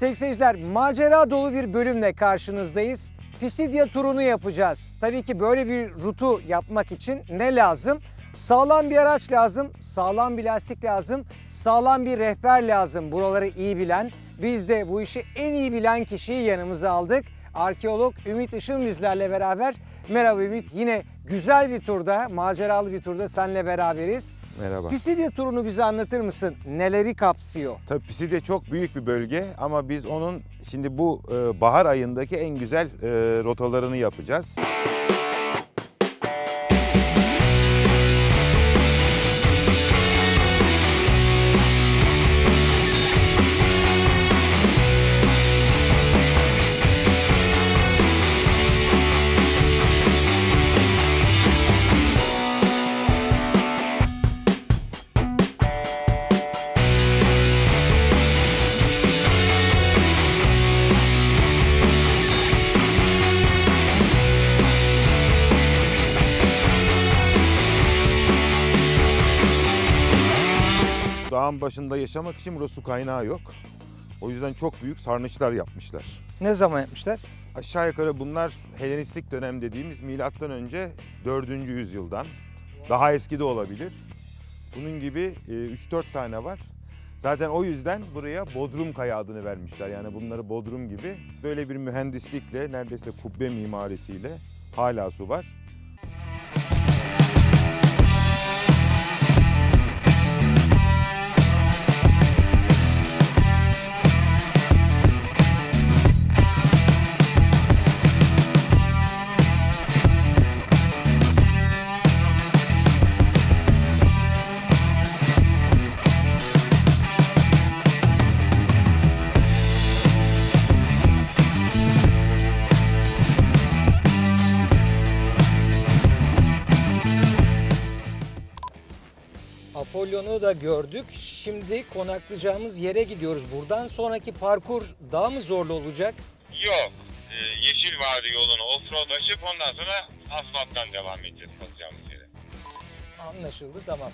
Sevgili seyirciler, macera dolu bir bölümle karşınızdayız. Pisidya turunu yapacağız. Tabii ki böyle bir rutu yapmak için ne lazım? Sağlam bir araç lazım, sağlam bir lastik lazım, sağlam bir rehber lazım. Buraları iyi bilen, biz de bu işi en iyi bilen kişiyi yanımıza aldık. Arkeolog Ümit Işın bizlerle beraber. Merhaba Ümit, yine güzel bir turda, maceralı bir turda seninle beraberiz. Merhaba. Pisidya turunu bize anlatır mısın? Neleri kapsıyor? Tabii Piside çok büyük bir bölge ama biz onun şimdi bu e, bahar ayındaki en güzel e, rotalarını yapacağız. Dağın başında yaşamak için burada su kaynağı yok. O yüzden çok büyük sarnıçlar yapmışlar. Ne zaman yapmışlar? Aşağı yukarı bunlar Helenistik dönem dediğimiz milattan önce 4. yüzyıldan. Daha eski de olabilir. Bunun gibi e, 3-4 tane var. Zaten o yüzden buraya Bodrum Kaya adını vermişler. Yani bunları Bodrum gibi böyle bir mühendislikle neredeyse kubbe mimarisiyle hala su var. Apollon'u da gördük. Şimdi konaklayacağımız yere gidiyoruz. Buradan sonraki parkur daha mı zorlu olacak? Yok. Ee, Yeşil Vadi yolunu offroad açıp ondan sonra asfalttan devam edeceğiz kalacağımız yere. Anlaşıldı tamam.